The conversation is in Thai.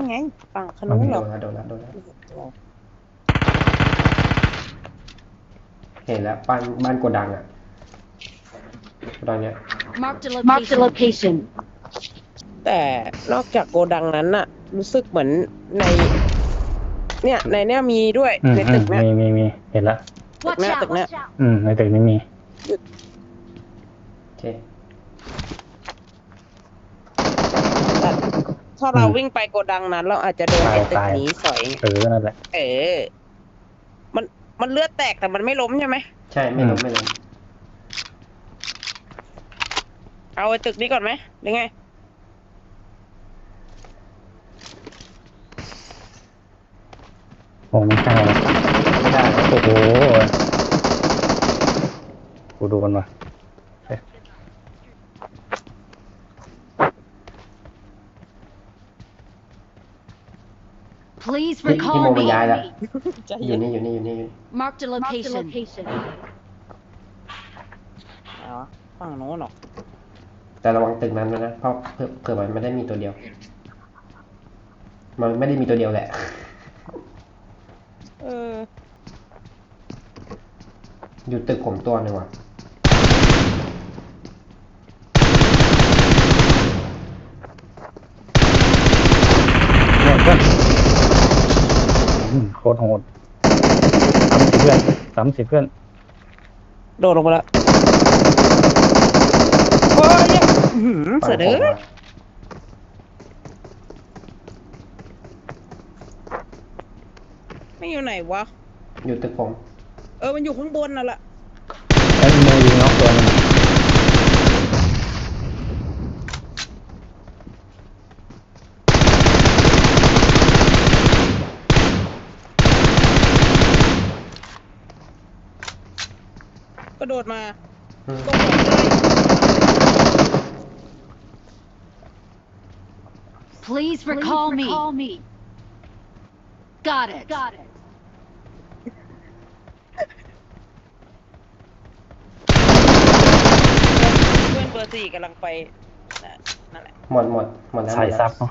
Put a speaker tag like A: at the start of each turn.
A: นไงฝั่งข
B: โด
A: นุน
B: น
A: เหรอ
B: แล้วโดนแล้วโดนแล้วเห็นแล้วบ้านบ้านโกดังอะตอนเนี้ย
C: Marked a
D: Marked a
C: location.
D: location.
A: แต่นอกจากโกดังนั้นน่ะ รู้สึกเหมือนใน เนี่ย ในเนี้ยมีด้วย
E: อืม
A: ใน
E: อื
A: ตึ
E: ม
A: กเนี้ย
E: มีมีมีเห็นละ
C: Watch
A: Nè,
C: out.
A: ตึก nè.
C: Watch out.
E: อืมในตึกนี้มี
B: โอเค
A: แต่ ถ้าเรา
E: อืม
A: วิ่งไปโกดังนั้น เราอาจจะโดนไอ้ตึก
E: ตาย
A: นี้สอยไง
E: เออนั่นแหละ
A: เออ มันมันเลือดแตกแต่มันไม่ล้มใช่ไหม
B: ใช่ไม่ล้มไม่ล้ม
A: เอาไอ้ตึกนี้ก่อนไหมหรือไง
E: โอ้ไม่ใช่ละ
B: ไม่ได้
E: โอ้โหกูดูกันมา
C: Please
B: พี่พี่โม
C: recall
B: มัน
C: me.
B: ย้ายแล้ว
A: ใจ
B: อ
A: เย็
B: ยู่
A: น
B: นี่อยู่นี่อยู่นี่อยู่นี่
C: Marked a
D: Marked a
C: location.
D: location.
A: อ๋อฝั่งโน้นเหรอ
B: แต่ระวังตึกนั้นด้วยนะเพราะเผื่อเผื่อมันไม่ได้มีตัวเดียว มันไม่ได้มีตัวเดียวแหละ
A: เออ
B: อยู่ตึกผมตัวหนึ่งว่ะ
E: เนี่ยเพื่อนอืม โคตรโหดสามสิบเพื่อนสามสิบเพื่อน
A: โดดลงมาแล้วโอ้ยอื้อหือ
B: ฝั่ง
A: เสย
B: ผ
A: เด้
B: ม
A: อ
B: อะ
A: ไม่อยู่ไหนวะ
B: อยู่ตึกผม
A: เออ มันอยู่ข้างบนน่ะล่ะ
E: ไอ้โมยิงน้องตัวหนึง
A: ก ระโดดมา
B: อืม
A: ตรงผมเลย
C: Please
D: Please
C: recall me.
D: recall me.
C: Got it.
D: Got it.
A: เพื่อนเบอร์สี่กำลังไปน่ะนั่นแหละ
B: หมดหมดหมดแล้วหม
E: ใส่
B: ดแล้ว
E: ซับเนาะ